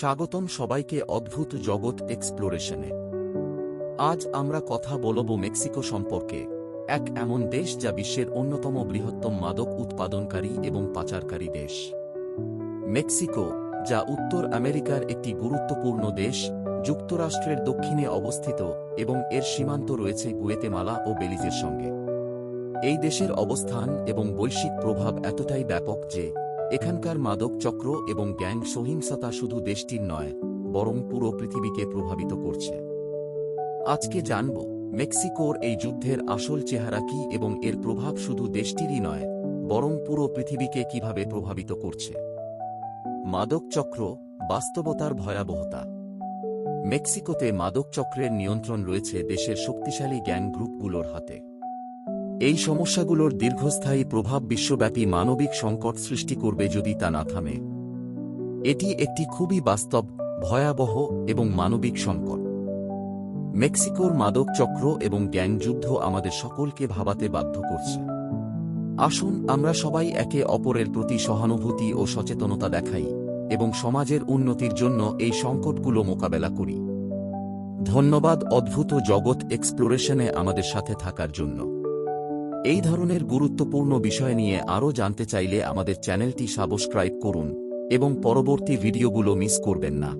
স্বাগতম সবাইকে অদ্ভুত জগৎ এক্সপ্লোরেশনে। আজ আমরা কথা বলব মেক্সিকো সম্পর্কে, এক এমন দেশ যা বিশ্বের অন্যতম বৃহত্তম মাদক উৎপাদনকারী এবং পাচারকারী দেশ। মেক্সিকো, যা উত্তর আমেরিকার একটি গুরুত্বপূর্ণ দেশ, যুক্তরাষ্ট্রের দক্ষিণে অবস্থিত এবং এর সীমান্ত রয়েছে গুয়েতেমালা ও বেলিজের সঙ্গে। এই দেশের অবস্থান এবং বৈশ্বিক প্রভাব এতটাই ব্যাপক যে এখানকার মাদক চক্র এবং গ্যাং সহিংসতা শুধু দেশটির নয়, বরং পুরো পৃথিবীকে প্রভাবিত করছে। আজকে জানব, মেক্সিকোর এই যুদ্ধের আসল চেহারা কি এবং এর প্রভাব শুধু দেশটিরই নয়, বরং পুরো পৃথিবীকে কীভাবে প্রভাবিত করছে। মাদক চক্র, বাস্তবতার ভয়াবহতা। মেক্সিকোতে মাদক চক্রের নিয়ন্ত্রণ রয়েছে দেশের শক্তিশালী গ্যাং গ্রুপগুলোর হাতে। এই সমস্যাগুলোর দীর্ঘস্থায়ী প্রভাব বিশ্বব্যাপী মানবিক সংকট সৃষ্টি করবে যদি তা না থামে। এটি একটি খুবই বাস্তব, ভয়াবহ এবং মানবিক সংকট। মেক্সিকোর মাদক চক্র এবং গ্যাং যুদ্ধ আমাদের সকলকে ভাবাতে বাধ্য করছে। আসুন আমরা সবাই একে অপরের প্রতি সহানুভূতি ও সচেতনতা দেখাই এবং সমাজের উন্নতির জন্য এই সংকটগুলো মোকাবেলা করি। ধন্যবাদ অদ্ভুত জগৎ এক্সপ্লোরেশনে আমাদের সাথে থাকার জন্য। এই ধরনের গুরুত্বপূর্ণ বিষয় নিয়ে আরও জানতে চাইলে আমাদের চ্যানেলটি সাবস্ক্রাইব করুন এবং পরবর্তী ভিডিওগুলো মিস করবেন না।